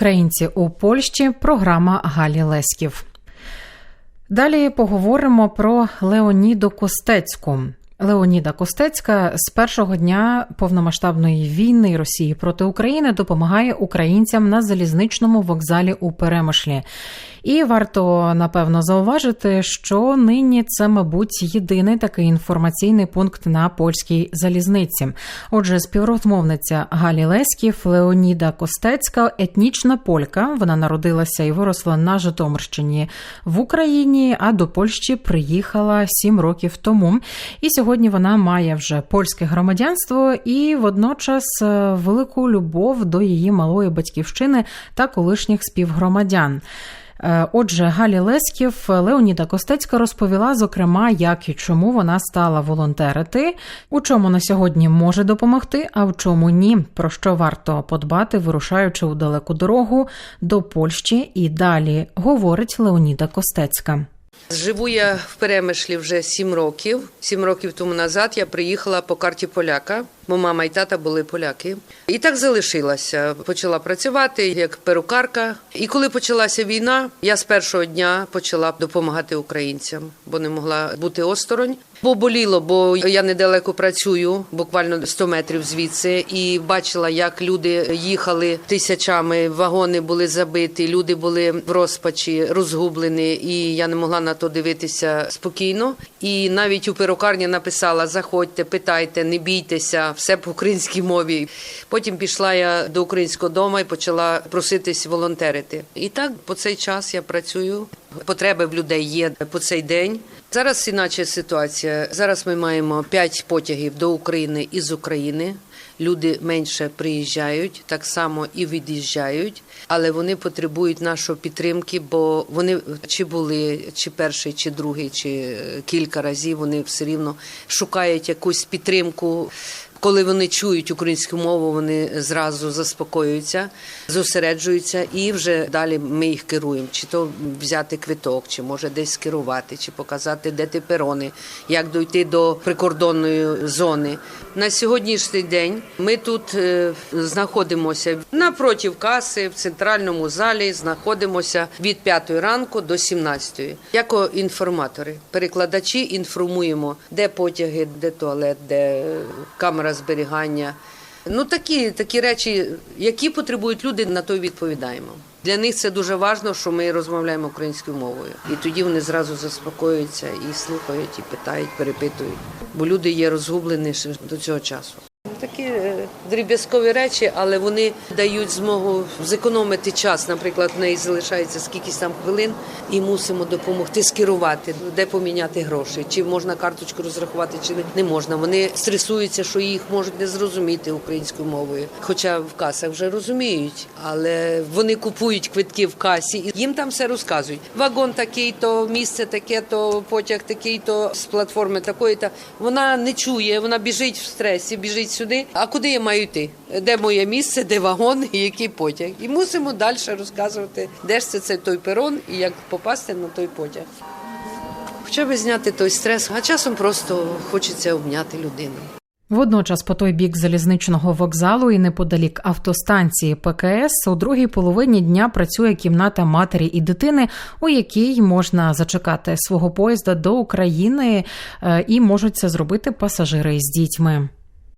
Українці у Польщі. Програма Галі Леськів. Далі поговоримо про Леоніду Костецьку. Леоніда Костецька з першого дня повномасштабної війни Росії проти України допомагає українцям на залізничному вокзалі у Перемишлі. І варто напевно зауважити, що нині це, мабуть, єдиний такий інформаційний пункт на польській залізниці. Отже, співрозмовниця Галі Леськів Леоніда Костецька, етнічна полька. Вона народилася і виросла на Житомирщині в Україні, а до Польщі приїхала сім років тому. І сьогодні вона має вже польське громадянство і водночас е, велику любов до її малої батьківщини та колишніх співгромадян. Е, Отже, Галі Леськів Леоніда Костецька розповіла, зокрема, як і чому вона стала волонтерити, у чому на сьогодні може допомогти, а в чому ні. Про що варто подбати, вирушаючи у далеку дорогу до Польщі і далі, говорить Леоніда Костецька. Живу я в Перемишлі вже сім років. Сім років тому назад я приїхала по карті поляка, бо мама і тата були поляки. І так залишилася. Почала працювати як перукарка. І коли почалася війна, я з першого дня почала допомагати українцям, бо не могла бути осторонь. Бо боліло, бо я недалеко працюю, буквально 100 метрів звідси, і бачила, як люди їхали тисячами, вагони були забиті, люди були в розпачі, розгублені, і я не могла на то дивитися спокійно. І навіть у перукарні написала: заходьте, питайте, не бійтеся, все по українській мові. Потім пішла я до українського дому і почала проситись волонтерити. І так по цей час я працюю. Потреби в людей є по цей день. Зараз іначе ситуація. Зараз ми маємо п'ять потягів до України із України. Люди менше приїжджають, так само і від'їжджають, але вони потребують нашої підтримки, бо вони чи були, чи перший, чи другий, чи кілька разів вони все рівно шукають якусь підтримку. Коли вони чують українську мову, вони зразу заспокоюються, зосереджуються, і вже далі ми їх керуємо. Чи то взяти квиток, чи може десь скерувати, чи показати, де ти перони, як дойти до прикордонної зони. На сьогоднішній день ми тут е, знаходимося напротив каси в центральному залі. Знаходимося від 5 ранку до 17. Як інформатори, перекладачі інформуємо, де потяги, де туалет, де камера зберігання. Ну такі такі речі, які потребують люди, на то відповідаємо. Для них це дуже важливо, що ми розмовляємо українською мовою, і тоді вони зразу заспокоюються і слухають, і питають, перепитують. Бо люди є розгублені до цього часу. Дріб'язкові речі, але вони дають змогу зекономити час. Наприклад, в неї залишається скількись там хвилин, і мусимо допомогти скерувати, де поміняти гроші, чи можна карточку розрахувати, чи не можна. Вони стресуються, що їх можуть не зрозуміти українською мовою. Хоча в касах вже розуміють, але вони купують квитки в касі, і їм там все розказують. Вагон такий, то місце таке, то потяг такий, то з платформи такої. Та вона не чує, вона біжить в стресі, біжить сюди. А куди я маю йти? Де моє місце, де вагон і який потяг? І мусимо далі розказувати, де ж це цей той перон і як попасти на той потяг. Хоча б зняти той стрес, а часом просто хочеться обняти людину. Водночас, по той бік залізничного вокзалу і неподалік автостанції ПКС у другій половині дня працює кімната матері і дитини, у якій можна зачекати свого поїзда до України, е, і можуть це зробити пасажири з дітьми.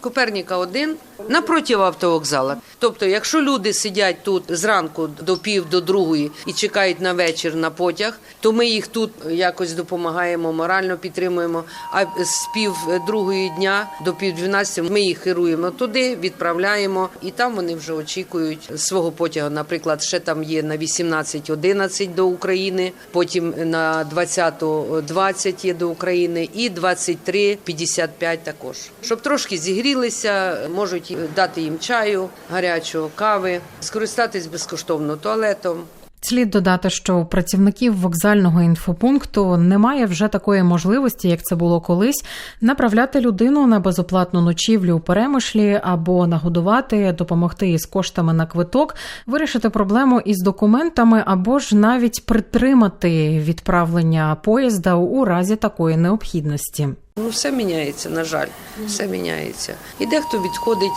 Коперніка 1 напроти автовокзала. Тобто, якщо люди сидять тут зранку до пів до другої і чекають на вечір на потяг, то ми їх тут якось допомагаємо, морально підтримуємо. А з пів другої дня до пів дванадцяти ми їх керуємо туди, відправляємо, і там вони вже очікують свого потягу. Наприклад, ще там є на 18.11 до України, потім на 20.20 є до України, і 23.55 також, щоб трошки зігріти зігрілися, можуть дати їм чаю, гарячого кави, скористатись безкоштовно туалетом. Слід додати, що у працівників вокзального інфопункту немає вже такої можливості, як це було колись, направляти людину на безоплатну ночівлю у перемишлі або нагодувати, допомогти із коштами на квиток, вирішити проблему із документами, або ж навіть притримати відправлення поїзда у разі такої необхідності. Ну, все міняється, на жаль, все міняється. І дехто відходить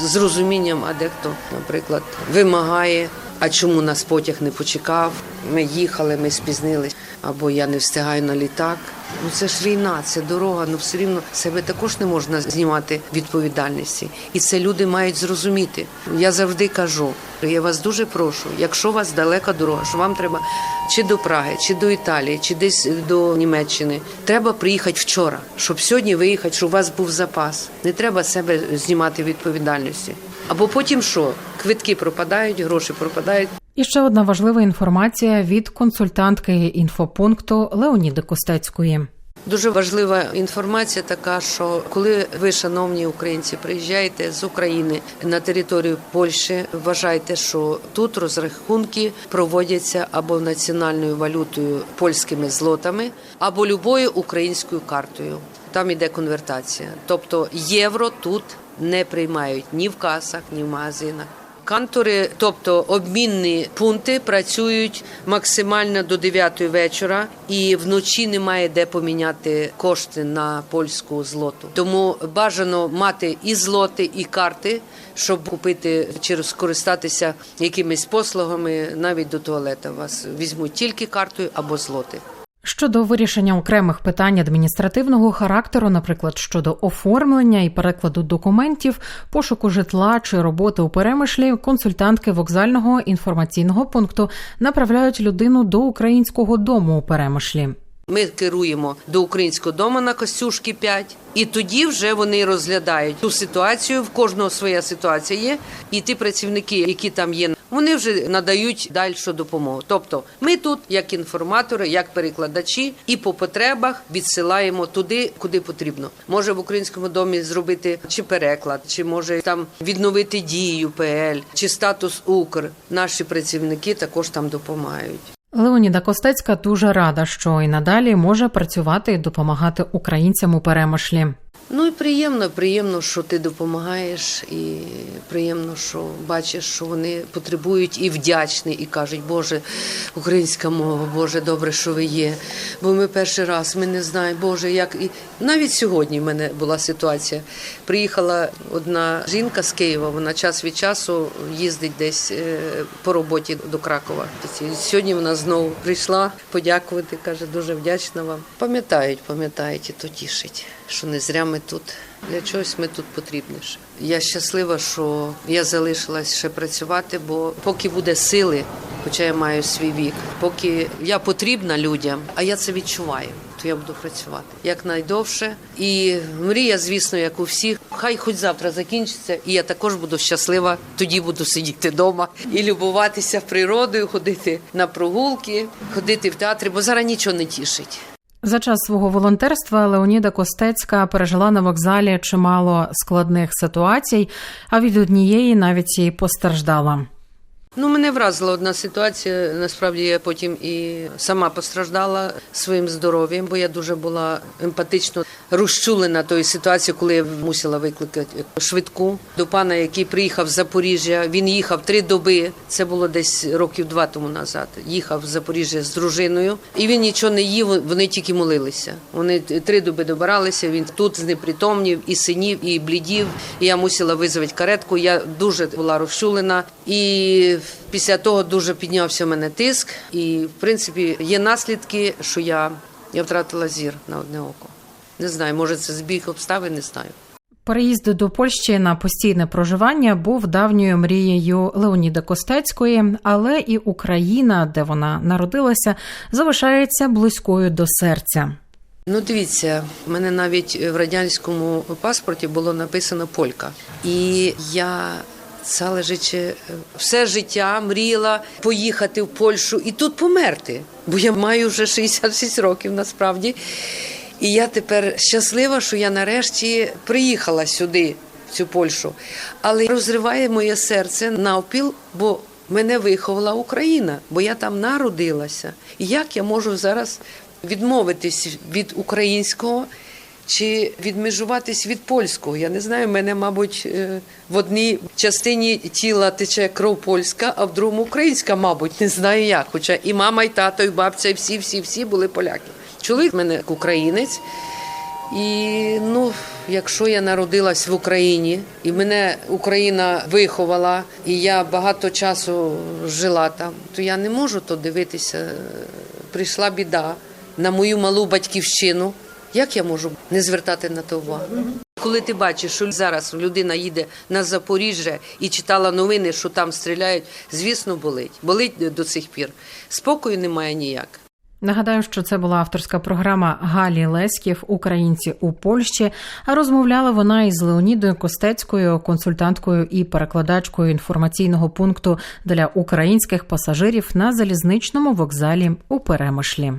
з розумінням, а дехто, наприклад, вимагає А чому нас потяг не почекав? Ми їхали, ми спізнились, або я не встигаю на літак. Ну це ж війна, це дорога. Ну все рівно себе також не можна знімати відповідальності. І це люди мають зрозуміти. Я завжди кажу. Я вас дуже прошу, якщо у вас далека дорога, що вам треба чи до Праги, чи до Італії, чи десь до Німеччини, треба приїхати вчора, щоб сьогодні виїхати, щоб у вас був запас. Не треба себе знімати відповідальності. Або потім що? Квитки пропадають, гроші пропадають. І ще одна важлива інформація від консультантки інфопункту Леоніди Костецької. Дуже важлива інформація така, що коли ви, шановні українці, приїжджаєте з України на територію Польщі, вважайте, що тут розрахунки проводяться або національною валютою польськими злотами, або любою українською картою. Там іде конвертація. Тобто євро тут не приймають ні в касах, ні в магазинах. Кантори, тобто обмінні пункти, працюють максимально до 9 вечора, і вночі немає де поміняти кошти на польську злоту. Тому бажано мати і злоти, і карти, щоб купити чи скористатися якимись послугами навіть до туалета. Вас візьмуть тільки картою або злоти. Щодо вирішення окремих питань адміністративного характеру, наприклад, щодо оформлення і перекладу документів, пошуку житла чи роботи у перемишлі, консультантки вокзального інформаційного пункту направляють людину до українського дому у перемишлі. Ми керуємо до українського дому на Костюшки 5, і тоді вже вони розглядають ту ситуацію. В кожного своя ситуація є. І ті працівники, які там є, вони вже надають дальшу допомогу. Тобто, ми тут, як інформатори, як перекладачі, і по потребах відсилаємо туди, куди потрібно. Може в українському домі зробити чи переклад, чи може там відновити дію ПЛ, чи статус Укр. Наші працівники також там допомагають. Леоніда Костецька дуже рада, що і надалі може працювати і допомагати українцям у перемишлі. Ну і приємно, приємно, що ти допомагаєш, і приємно, що бачиш, що вони потребують і вдячні, і кажуть, Боже, українська мова, Боже, добре, що ви є. Бо ми перший раз, ми не знаємо, Боже, як і навіть сьогодні в мене була ситуація. Приїхала одна жінка з Києва, вона час від часу їздить десь е, по роботі до Кракова. Сьогодні вона знову прийшла подякувати, каже, дуже вдячна вам. Пам'ятають, пам'ятають, і то тішить, що не зря ми тут. Для чогось ми тут потрібніше. Я щаслива, що я залишилась ще працювати, бо поки буде сили, хоча я маю свій вік, поки я потрібна людям, а я це відчуваю, то я буду працювати якнайдовше. І мрія, звісно, як у всіх, хай хоч завтра закінчиться, і я також буду щаслива. Тоді буду сидіти вдома і любуватися природою, ходити на прогулки, ходити в театри, бо зараз нічого не тішить. За час свого волонтерства Леоніда Костецька пережила на вокзалі чимало складних ситуацій, а від однієї навіть і постраждала. Ну, мене вразила одна ситуація. Насправді я потім і сама постраждала своїм здоров'ям, бо я дуже була емпатично розчулена тою ситуацією, коли я мусила викликати швидку до пана, який приїхав з Запоріжжя. Він їхав три доби. Це було десь років два тому назад. Їхав з Запоріжжя з дружиною, і він нічого не їв. Вони тільки молилися. Вони три доби добиралися. Він тут знепритомнів і синів, і блідів. І я мусила визвати каретку. Я дуже була розчулена і. Після того дуже піднявся в мене тиск, і в принципі є наслідки, що я, я втратила зір на одне око. Не знаю, може це збіг обставин, не знаю. Переїзд до Польщі на постійне проживання був давньою мрією Леоніда Костецької, але і Україна, де вона народилася, залишається близькою до серця. Ну, дивіться, в мене навіть в радянському паспорті було написано Полька, і я ціле життя, все життя мріяла поїхати в Польщу і тут померти, бо я маю вже 66 років насправді. І я тепер щаслива, що я нарешті приїхала сюди, в цю Польщу. Але розриває моє серце навпіл, бо мене виховала Україна, бо я там народилася. І як я можу зараз відмовитись від українського? Чи відмежуватись від польського? Я не знаю. в мене, мабуть, е, в одній частині тіла тече кров польська, а в другому українська, мабуть, не знаю як. Хоча і мама, і тато, і бабця, і всі, всі, всі були поляки. Чоловік мене українець, І ну, якщо я народилась в Україні, і мене Україна виховала, і я багато часу жила там, то я не можу то дивитися. Прийшла біда на мою малу батьківщину. Як я можу не звертати на то увагу? Коли ти бачиш, що зараз людина їде на Запоріжжя і читала новини, що там стріляють, звісно, болить. Болить до цих пір. Спокою немає ніяк. Нагадаю, що це була авторська програма Галі Леськів Українці у Польщі. А розмовляла вона із Леонідою Костецькою, консультанткою і перекладачкою інформаційного пункту для українських пасажирів на залізничному вокзалі у Перемишлі.